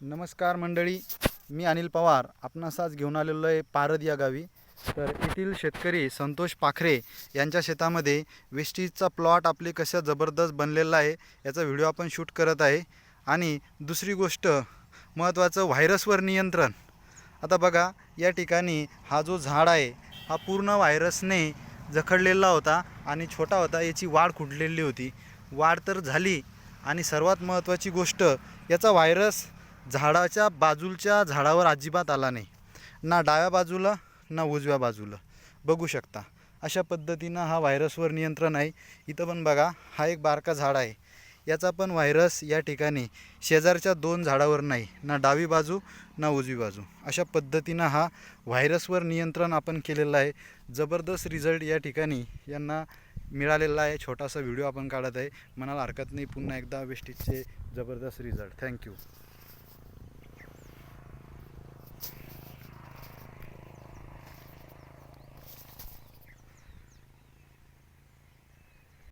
नमस्कार मंडळी मी अनिल पवार. आपणास आज घेऊन आलेलो आहे पारद या गावी. तर येथील शेतकरी संतोष पाखरे यांच्या शेतामध्ये वेस्टीजचा प्लॉट आपले कशा जबरदस्त बनलेला आहे याचा व्हिडिओ आपण शूट करत आहे. आणि दुसरी गोष्ट महत्त्वाचं व्हायरसवर नियंत्रण. आता बघा या ठिकाणी हा जो झाड आहे हा पूर्ण व्हायरसने जखडलेला होता आणि छोटा होता याची वाढ खुटलेली होती. वाढ तर झाली. आणि सर्वात महत्त्वाची गोष्ट याचा व्हायरस झाडाच्या बाजूच्या झाडावर अजिबात आला नाही. ना डाव्या बाजूला ना उजव्या बाजूला. बघू शकता अशा पद्धतीनं हा व्हायरसवर नियंत्रण आहे. इथं पण बघा हा एक बारका झाड आहे. याचा पण व्हायरस या ठिकाणी शेजारच्या दोन झाडावर नाही. ना डावी बाजू ना उजवी बाजू. अशा पद्धतीनं हा व्हायरसवर नियंत्रण आपण केलेलं आहे. जबरदस्त रिझल्ट या ठिकाणी यांना मिळालेला आहे. छोटासा व्हिडिओ आपण काढत आहे. मनाला हरकत नाही. पुन्हा एकदा वेस्टीजचे जबरदस्त रिझल्ट. थँक्यू.